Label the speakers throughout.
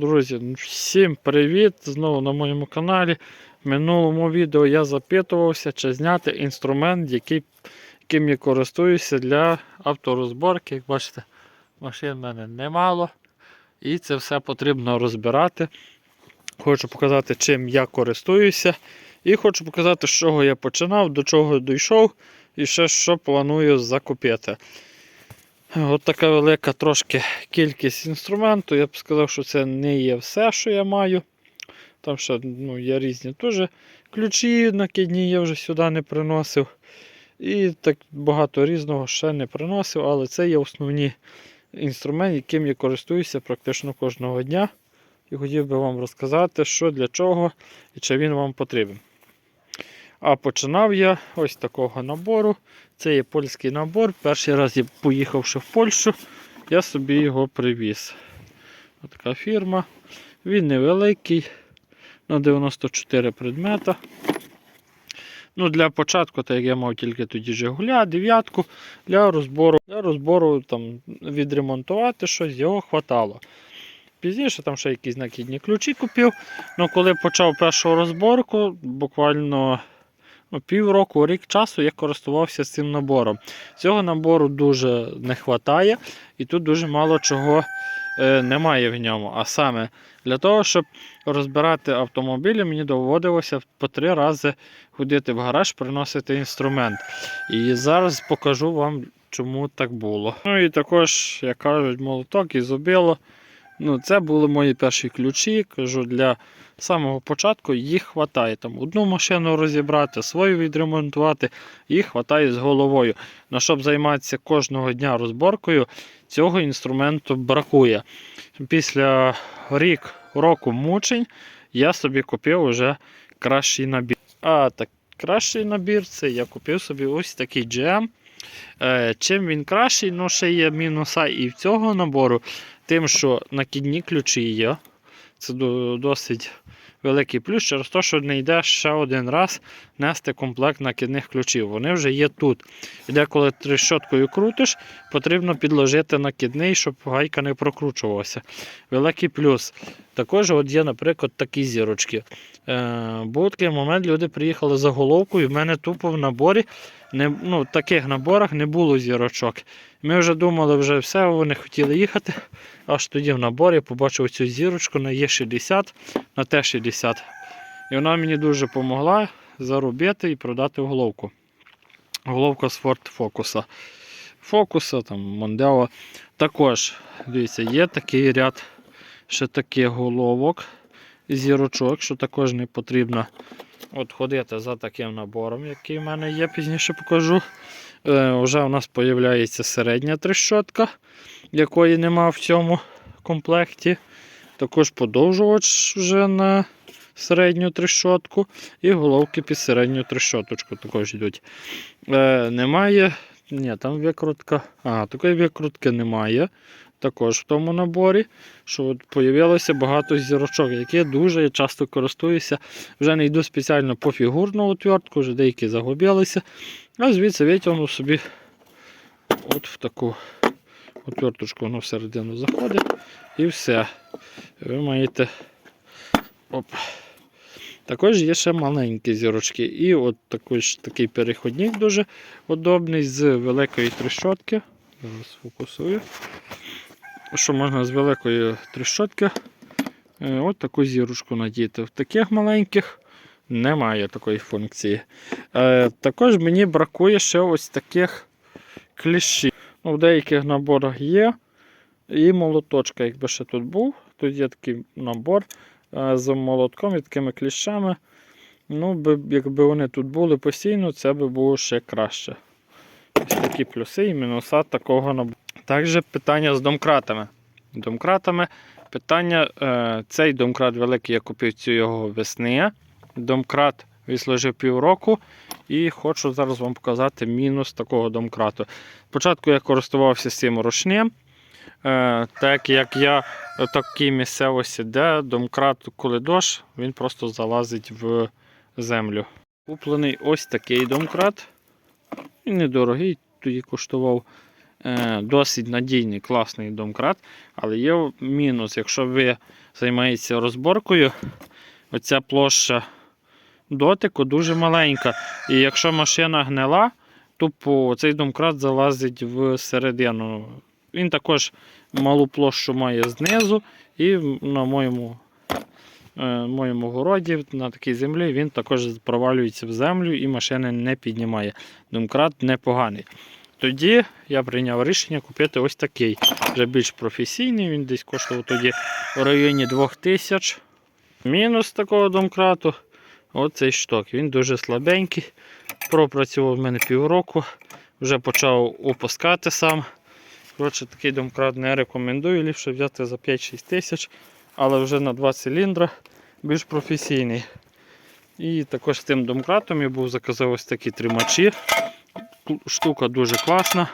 Speaker 1: Друзі, ну, всім привіт! Знову на моєму каналі. В минулому відео я запитувався, чи зняти інструмент, який, яким я користуюся для авторозборки. Як бачите, машин в мене немало. І це все потрібно розбирати. Хочу показати, чим я користуюся. І хочу показати, з чого я починав, до чого дійшов і ще що планую закупити. От така велика трошки кількість інструменту. Я б сказав, що це не є все, що я маю. Там ще ну, є різні теж ключі накидні, я вже сюди не приносив. І так багато різного ще не приносив, але це є основні інструменти, яким я користуюся практично кожного дня. І хотів би вам розказати, що для чого і чи він вам потрібен. А починав я ось такого набору. Це є польський набор. Перший раз я поїхавши в Польщу, я собі його привіз. Ось така фірма. Він невеликий, на 94 предмета. Ну, Для початку, так як я мав тільки тоді Жигуля, дев'ятку, для розбору, для розбору там, відремонтувати щось, його хватало. Пізніше там ще якісь накидні ключі купив. Ну, коли почав першу розборку, буквально півроку, рік часу я користувався цим набором. Цього набору дуже не вистачає, і тут дуже мало чого е, немає в ньому. А саме для того, щоб розбирати автомобілі, мені доводилося по три рази ходити в гараж, приносити інструмент. І зараз покажу вам, чому так було. Ну і також, як кажуть, молоток і зубило. Ну, це були мої перші ключі. Кажу, для самого початку їх вистачає. Там одну машину розібрати, свою відремонтувати, їх вистачає з головою. На щоб займатися кожного дня розборкою, цього інструменту бракує. Після рік року мучень я собі купив вже кращий набір. А так, кращий набір це я купив собі ось такий GM. Е, Чим він кращий, ну ще є мінуса і в цього набору, тим, що накидні ключі є. Це досить великий плюс через те, що не йде ще один раз нести комплект накидних ключів. Вони вже є тут. І деколи трещоткою крутиш, потрібно підложити накидний, щоб гайка не прокручувалася. Великий плюс. Також от є, наприклад, такі зірочки. Е, був такий момент, люди приїхали за головкою, в мене тупо в наборі, не, ну, в таких наборах не було зірочок. Ми вже думали, вже все, вони хотіли їхати. Аж тоді в наборі побачив цю зірочку на Е60, на Т60. І вона мені дуже допомогла заробити і продати головку. Головка з Ford Focus. Фокуса, там, Мондео. Також, дивіться, є такий ряд ще таких головок, зірочок, що також не потрібно от ходити за таким набором, який в мене є, пізніше покажу. Е, вже у нас з'являється середня трещотка, якої нема в цьому комплекті. Також подовжувач вже на середню трещотку і головки під середню трещоточку також йдуть. Е, немає. Ні, там викрутка. А, такої викрутки немає. Також в тому наборі, що от появилося багато зірочок, які я дуже часто користуюся. Вже не йду спеціально по фігурну отвертку, вже деякі загубилися. А звідси витягнув собі от в таку отверточку воно всередину заходить і все. Ви маєте. Оп. Також є ще маленькі зірочки. І от також такий переходник дуже удобний з великої трещотки. Зараз фокусую. Що можна з великої трещотки е, от таку зірочку надіти. В таких маленьких немає такої функції. Е, також мені бракує ще ось таких кліщів. Ну, в деяких наборах є. І молоточка, якби ще тут був. Тут є такий набор з молотком і такими кліщами. Ну, би, якби вони тут були постійно, це би було ще краще. Ось такі плюси і мінуса такого набору. Також питання з домкратами. Домкратами питання, е, цей домкрат великий, я купив цю його весни. Домкрат відслужив півроку. І хочу зараз вам показати мінус такого домкрату. Спочатку я користувався цим ручним. Е, так як я в такій місцевості, де домкрат, коли дощ, він просто залазить в землю. Куплений ось такий домкрат. Він недорогий, тоді коштував Е, Досить надійний, класний домкрат, але є мінус, якщо ви займаєтеся розборкою, оця площа дотику дуже маленька. І якщо машина гнила, тупо цей домкрат залазить всередину. Він також малу площу має знизу, і на моєму, е, моєму городі на такій землі він також провалюється в землю і машина не піднімає. Домкрат непоганий. Тоді я прийняв рішення купити ось такий. Вже більш професійний, він десь коштував тоді в районі 2000. Мінус такого домкрату оцей шток. Він дуже слабенький. Пропрацював в мене півроку, вже почав опускати сам. Коротше, такий домкрат не рекомендую, ліпше взяти за 5-6 тисяч, але вже на 2 циліндра більш професійний. І також тим домкратом я був заказав ось такі тримачі. Штука дуже класна,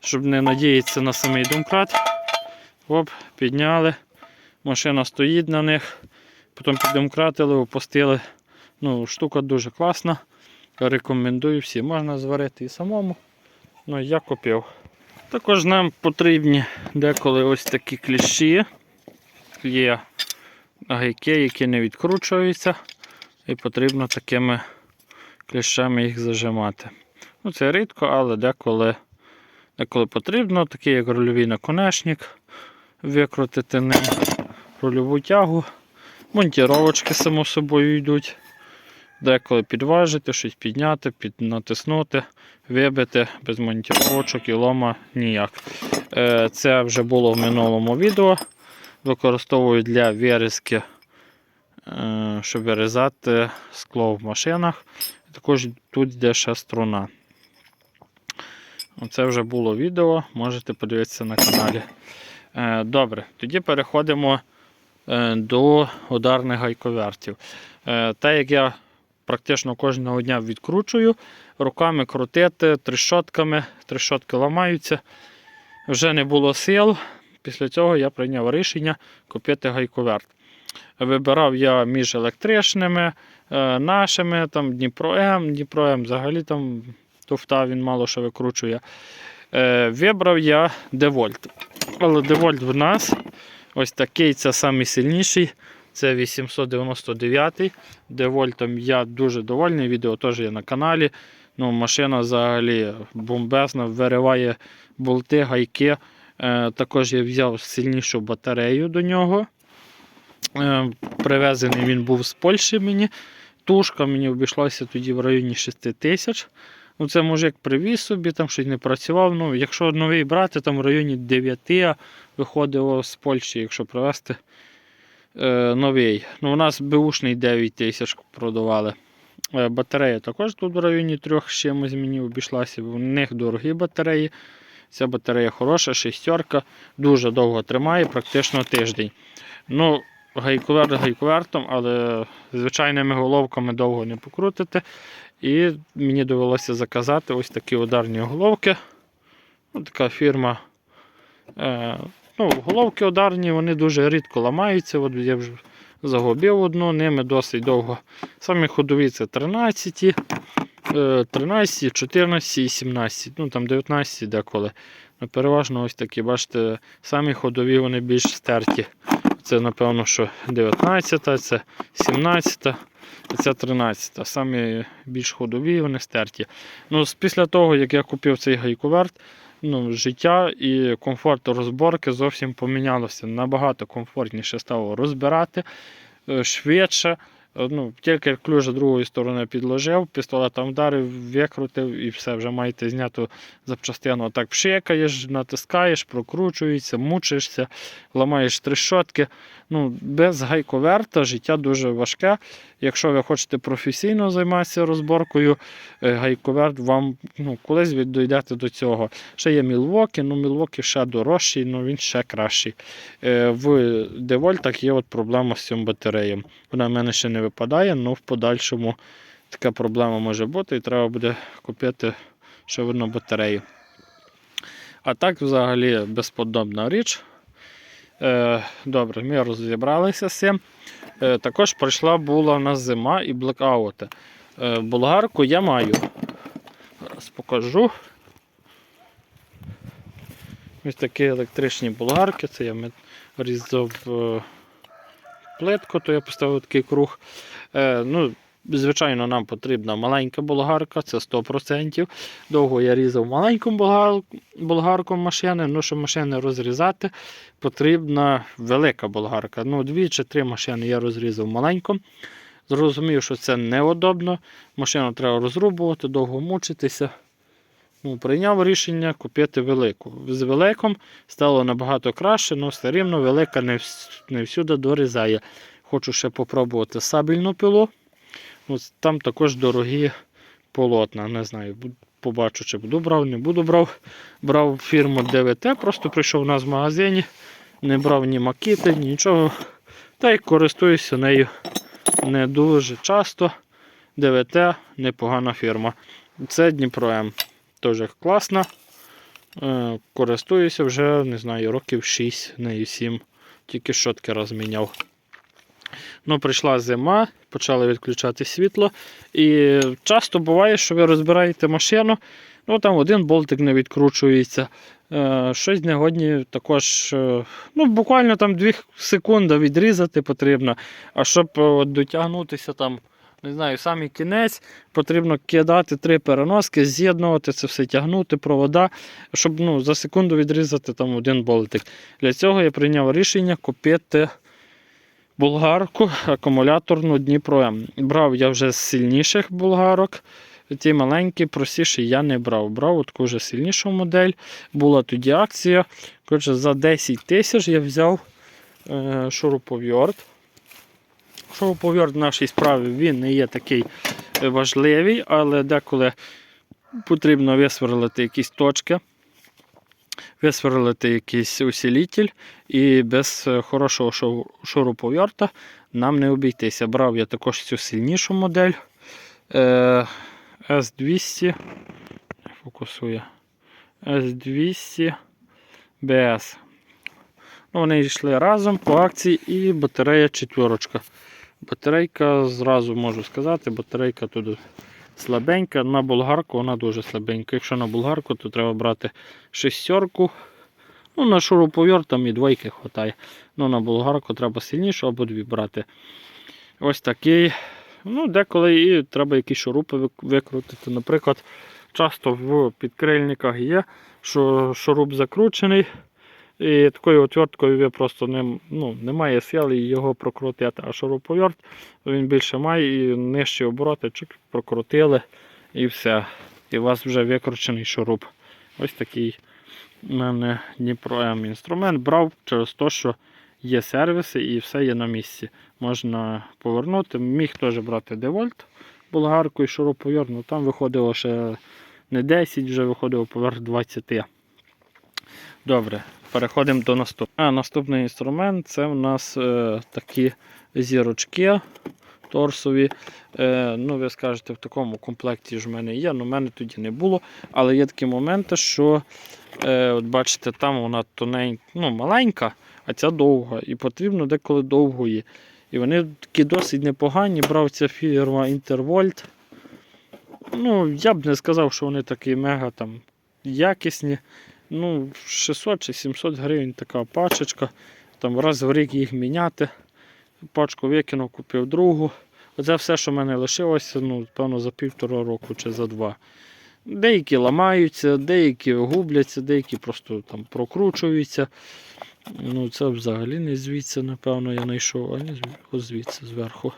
Speaker 1: щоб не надіятися на самий домкрат. Оп, підняли. Машина стоїть на них. Потім піддомкратили, опустили. Ну, штука дуже класна. Рекомендую всім. Можна зварити і самому. Ну, я купив. Також нам потрібні деколи ось такі кліщі. Є гайки, які не відкручуються. І потрібно такими кліщами їх зажимати. Ну, це рідко, але деколи, деколи потрібно, такий як рульовий наконечник, викрутити ним рульову тягу. Монтіровочки, само собою, йдуть. Деколи підважити, щось підняти, під, натиснути, вибити без монтіровочок і лома ніяк. Е, Це вже було в минулому відео. Використовую для вирізки, е, щоб вирізати скло в машинах. Також тут йде ще струна. Це вже було відео, можете подивитися на каналі. Е, Добре, тоді переходимо до ударних гайковертів. Те, як я практично кожного дня відкручую, руками крутити, трещотками, трещотки ламаються. Вже не було сил. Після цього я прийняв рішення купити гайковерт. Вибирав я між електричними, е, нашими, там Дніпро М, Дніпро М взагалі там туфта він мало що викручує. Е, Вибрав я Девольт. Але Девольт в нас ось такий, це найсильніший. Це 899 Девольтом я дуже довольний. Відео теж є на каналі. Ну, Машина взагалі бомбезна, вириває болти, гайки. Е, також я взяв сильнішу батарею до нього. Е, привезений він був з Польщі мені. Тушка мені обійшлася тоді в районі 6 тисяч. Ну, це мужик привіз собі, там щось не працював. Ну, якщо новий брати, там в районі 9 виходило з Польщі, якщо привезти е, новий. Ну, у нас беушний 9 тисяч продавали. Е, батарея також тут в районі 3 з чимось мені обійшлася. У них дорогі батареї. Ця батарея хороша, шестерка, дуже довго тримає, практично тиждень. Ну, гайковерт гайковертом, але звичайними головками довго не покрутити. І мені довелося заказати ось такі ударні головки. Ось така фірма. Ну, головки ударні, вони дуже рідко ламаються. От я вже загубив одну, ними досить довго. Самі ходові це 13, е, 13, 14 і 17, ну там 19 деколи. Ну, переважно ось такі, бачите, самі ходові вони більш стерті. Це, напевно, що 19, це 17, а це 13. Самі більш ходові, вони стерті. Ну, Після того, як я купив цей гайковерт, ну, життя і комфорт розборки зовсім помінялося. Набагато комфортніше стало розбирати е, швидше. Е, Ну, тільки ключ з другої сторони підложив, пістолетом вдарив, викрутив і все, вже маєте зняту запчастину. Так пшикаєш, натискаєш, прокручується, мучишся, ламаєш трещотки. Ну, без гайковерта життя дуже важке. Якщо ви хочете професійно займатися розборкою, е, гайковерт вам ну, колись ви дійдете до цього. Ще є Мілвокі, ну Мілвокі ще дорожчий, ну він ще кращий. Е, В Девольтах є от проблема з цим батареєм. Вона в мене ще не випадає, але в подальшому така проблема може бути і треба буде купити одну батарею. А так взагалі безподобна річ. Е, Добре, ми розібралися з цим. Е, Також прийшла була у нас зима і блекаути. Е, Болгарку я маю. Зараз покажу. Ось такі електричні болгарки. Це я різав плитку, то я поставив такий круг. Е, ну, звичайно, нам потрібна маленька болгарка, це 100%. Довго я різав маленьку болгар- болгарку машини, ну, щоб машини розрізати, потрібна велика болгарка. Ну, дві чи три машини я розрізав маленьку. Зрозумів, що це неудобно. Машину треба розрубувати, довго мучитися. Ну, прийняв рішення купити велику. З великом стало набагато краще, але все рівно велика не, не всюди дорізає. Хочу ще попробувати сабельну пилу. Ось там також дорогі полотна. Не знаю, побачу, чи буду брав, не буду брав. Брав фірму ДВТ, просто прийшов у нас в магазині, не брав ні макіти, нічого. Та й користуюся нею не дуже часто. ДВТ непогана фірма. Це Дніпро М. Теж класна. Е, Користуюся вже, не знаю, років 6, нею 7. Тільки щотки розміняв. Ну, прийшла зима, почали відключати світло. І часто буває, що ви розбираєте машину, ну там один болтик не відкручується. Е, щось негодні також, е, ну, буквально там 2 секунди відрізати потрібно. А щоб от, дотягнутися там, не знаю, самий кінець, потрібно кидати три переноски, з'єднувати це все, тягнути провода, щоб ну, за секунду відрізати там один болтик. Для цього я прийняв рішення купити болгарку акумуляторну Дніпро М. Брав я вже з сильніших болгарок. Ті маленькі, простіші я не брав. Брав таку вже сильнішу модель. Була тоді акція. Коротше, за 10 тисяч я взяв е, шуруповерт. Шуруповерт в нашій справі він не є такий е, важливий, але деколи потрібно висверлити якісь точки, висверлити якийсь усилитель, і без е, хорошого шуруповерта нам не обійтися. Брав я також цю сильнішу модель е, S200. Фокусує. S200 BS. Вони йшли разом по акції і батарея четверочка. Батарейка, зразу можу сказати, батарейка тут слабенька. На болгарку вона дуже слабенька. Якщо на болгарку, то треба брати шестерку. Ну, на шуруповерт там і двойки вистачає. Ну, на болгарку треба сильнішу або дві брати. Ось такий. Ну, деколи і треба якісь шурупи викрутити. Наприклад, часто в підкрильниках є, що шуруп закручений. І такою отверткою ви просто не, ну, немає сили його прокрутити. А шуруповерт він більше має і нижчі обороти чик, прокрутили і все. І у вас вже викручений шуруп. Ось такий у мене Дніпро М інструмент. Брав через те, що є сервіси і все є на місці. Можна повернути. Міг теж брати девольт болгарку і шуруповерт, ну там виходило ще не 10, вже виходило поверх 20. Добре, переходимо до наступного. А наступний інструмент це в нас е, такі зірочки торсові. Е, ну, ви скажете, в такому комплекті ж в мене є, але в мене тоді не було. Але є такі моменти, що е, от бачите, там вона тоненька, ну, маленька, а ця довга. І потрібно деколи довгої. І вони такі досить непогані. Брав ця фірма Intervolt. Ну, я б не сказав, що вони такі мега там якісні. Ну, 600 чи 700 гривень така пачечка. Там раз в рік їх міняти. Пачку викинув, купив другу. Оце все, що в мене лишилося, ну, певно, за півтора року чи за два. Деякі ламаються, деякі губляться, деякі просто там прокручуються. Ну, це взагалі не звідси, напевно, я знайшов, а не звідси, зверху.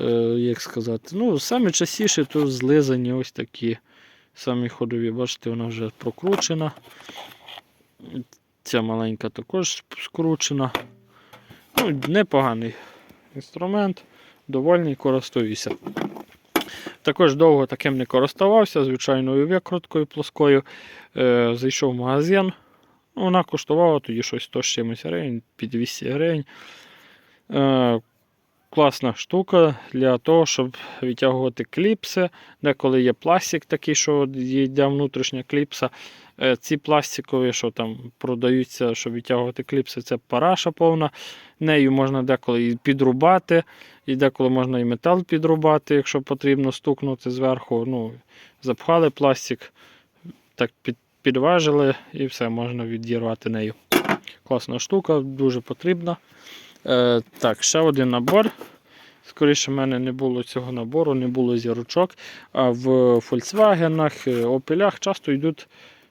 Speaker 1: Е, як сказати. Ну, самі частіше то злизані ось такі. Самі ходові, бачите, вона вже прокручена. Ця маленька також скручена. Ну, непоганий інструмент, довольний, користуюся. Також довго таким не користувався, звичайною викруткою плоскою. Е, зайшов в магазин. Ну, Вона коштувала тоді щось 100 з чимось гривень, під 200 гривень. Е, класна штука для того, щоб відтягувати кліпси. Деколи є пластик такий, що йде внутрішня кліпса. Е, Ці пластикові, що там продаються, щоб відтягувати кліпси, це параша повна. Нею можна деколи і підрубати, і деколи можна і метал підрубати, якщо потрібно стукнути зверху. Ну, запхали пластик, так під, підважили і все, можна відірвати нею. Класна штука, дуже потрібна. Е, так, ще один набор. Скоріше, в мене не було цього набору, не було зірочок. А в Volkswagen, Opel часто йдуть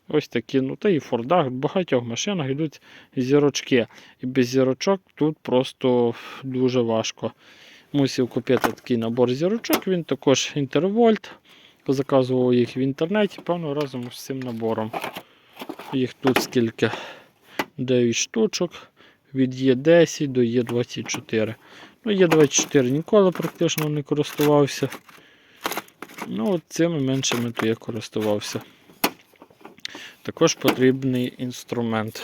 Speaker 1: ось такі, ну та і в Фордах, в багатьох машинах йдуть зірочки. І без зірочок тут просто дуже важко. Мусив купити такий набор зірочок, він також інтервольт. Заказував їх в інтернеті, певно, разом з цим набором. Їх тут скільки 9 штучок від Є10 до Є24. Ну, Є24 ніколи практично не користувався. Ну, от цими меншими то я користувався. Також потрібний інструмент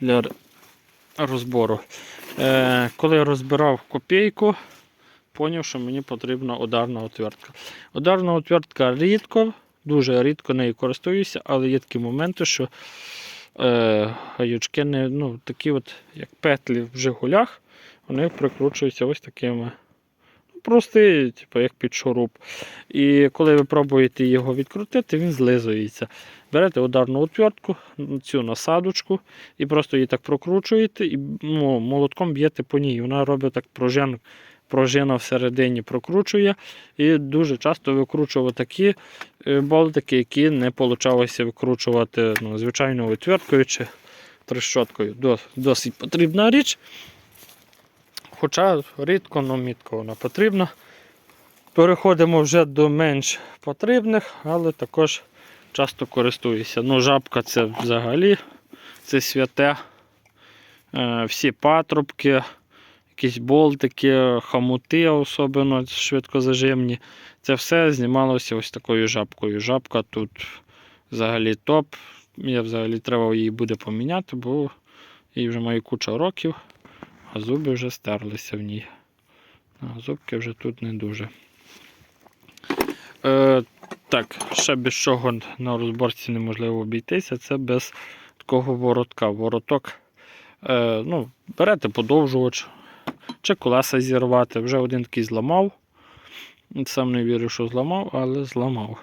Speaker 1: для розбору. Е, коли я розбирав копійку, зрозумів, що мені потрібна ударна отвертка. Ударна отвертка рідко, дуже рідко нею користуюся, але є такі моменти, що е, гаючки не, ну, такі от, як петлі в Жигулях, вони прикручуються ось такими. ну, Простий, типу, як під шуруп. І коли ви пробуєте його відкрутити, він злизується. Берете ударну отвертку, цю насадочку, і просто її так прокручуєте, і ну, молотком б'єте по ній. Вона робить так пружин, пружина всередині прокручує. І дуже часто викручував такі е, болтики, які не получалося викручувати ну, звичайною отверткою чи трещоткою. Досить потрібна річ. Хоча рідко, но мітко вона потрібна. Переходимо вже до менш потрібних, але також часто користуюся. Ну, жабка це взагалі це святе. Е, всі патрубки, якісь болтики, хамути, особливо швидкозажимні. Це все знімалося ось такою жабкою. Жабка тут взагалі топ. Я взагалі треба її буде поміняти, бо їй вже має куча років, а зуби вже стерлися в ній. А зубки вже тут не дуже. Е, так, ще без чого на розборці неможливо обійтися, це без такого воротка. Вороток, е, ну, берете подовжувач, чи колеса зірвати. Вже один такий зламав. Сам не вірив, що зламав, але зламав.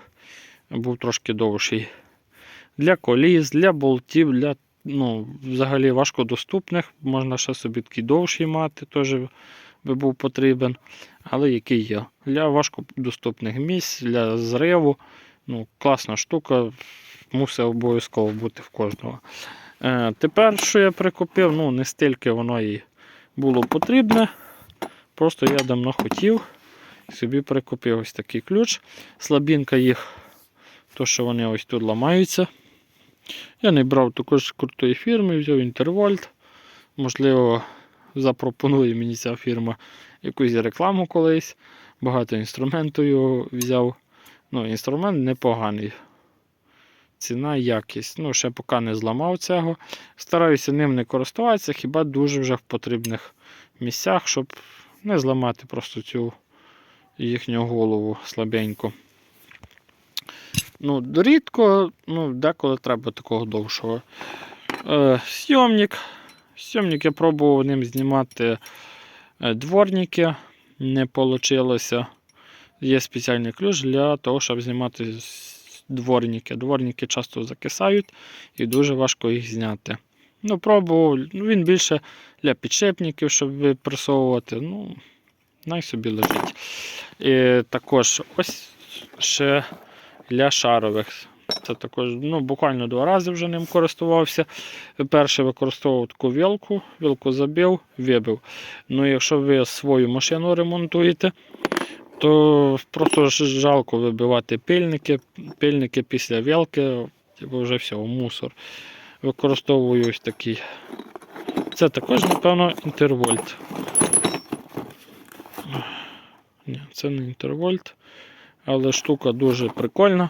Speaker 1: Був трошки довший. Для коліс, для болтів, для ну, взагалі важкодоступних. Можна ще собі такий довший мати, теж би був потрібен. Але який є. Для важкодоступних місць, для зриву. Ну, класна штука, мусить обов'язково бути в кожного. Е, тепер, що я прикупив, ну не стільки воно і було потрібне. Просто я давно хотів. Собі прикупив ось такий ключ. Слабінка їх, то що вони ось тут ламаються. Я не брав також крутої фірми, взяв Інтервольт. Можливо, запропонує мені ця фірма якусь рекламу колись. Багато інструменту його взяв. Ну, інструмент непоганий. Ціна, якість. Ну, ще поки не зламав цього. Стараюся ним не користуватися, хіба дуже вже в потрібних місцях, щоб не зламати просто цю їхню голову слабеньку. Ну, рідко, ну, деколи треба такого довшого. Е, сйомник. Сйомник я пробував ним знімати е, дворники. Не вийшло. Є спеціальний ключ для того, щоб знімати дворники. Дворники часто закисають і дуже важко їх зняти. Ну, пробував, ну, він більше для підшипників, щоб пресовувати. Ну, най собі лежить. І також ось ще для шарових. Це також ну, буквально два рази вже ним користувався. Перше використовував таку вілку, вілку забив, вибив. Ну, якщо ви свою машину ремонтуєте, то просто жалко вибивати пильники. Пильники після вілки, типу вже все, мусор. Використовую ось такий. Це також, напевно, інтервольт. Ні, це не інтервольт, але штука дуже прикольна.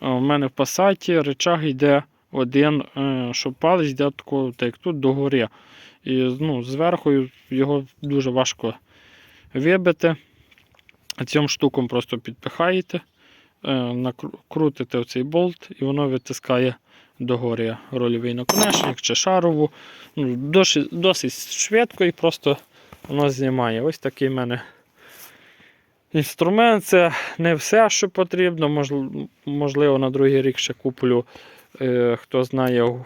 Speaker 1: У мене в пасаті речаг йде один, е, що палець йде тако, так як тут догори. І ну, зверху його дуже важко вибити. Цим штуком просто підпихаєте, е, накру- оцей болт і воно витискає догорі рольовий наконечник чи шарову. Ну, досить, досить швидко і просто воно знімає. Ось такий в мене інструмент. Це не все, що потрібно. Можливо, на другий рік ще куплю Е, хто знає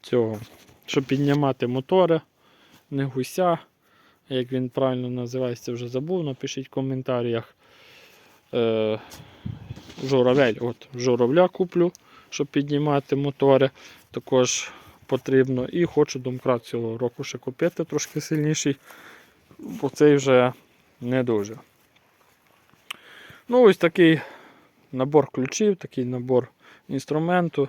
Speaker 1: цього, щоб піднімати мотори, не гуся. Як він правильно називається, вже забув, напишіть в коментарях. Е, журавель. От, журавля куплю, щоб піднімати мотори. Також потрібно. І хочу домкрат цього року ще купити трошки сильніший, бо цей вже не дуже. Ну, ось такий набор ключів, такий набор інструменту,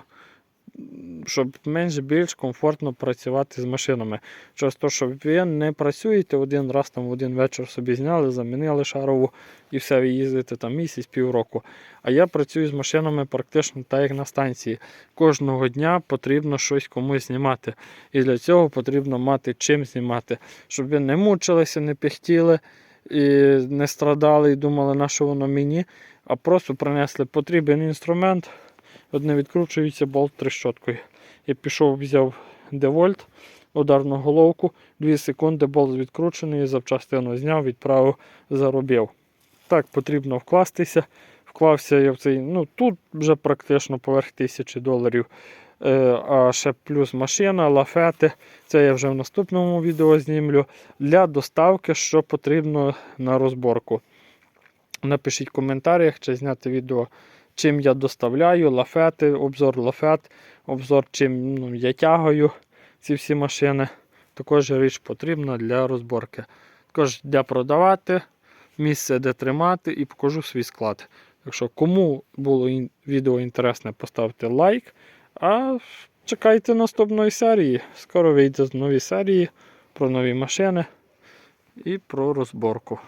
Speaker 1: щоб менш більш комфортно працювати з машинами. Через те, що ви не працюєте один раз там в один вечір собі зняли, замінили шарову і все, ви їздите там місяць, півроку. А я працюю з машинами практично так, як на станції. Кожного дня потрібно щось комусь знімати. І для цього потрібно мати чим знімати, щоб ви не мучилися, не пихтіли і не страдали і думали, на що воно мені, а просто принесли потрібен інструмент. Одне відкручується болт трещоткою. Я пішов, взяв девольт, ударну головку, 2 секунди болт відкручений, запчастину зняв, відправив, заробив. Так потрібно вкластися. Вклався я в цей, ну тут вже практично поверх тисячі доларів. Е, а ще плюс машина, лафети. Це я вже в наступному відео знімлю. Для доставки, що потрібно на розборку. Напишіть в коментарях, чи зняти відео, чим я доставляю, лафети, обзор лафет, обзор, чим ну, я тягаю ці всі машини. Також річ потрібна для розборки. Також де продавати, місце, де тримати, і покажу свій склад. Так що, кому було відео інтересне, поставте лайк. А чекайте наступної серії. Скоро вийде нові серії про нові машини і про розборку.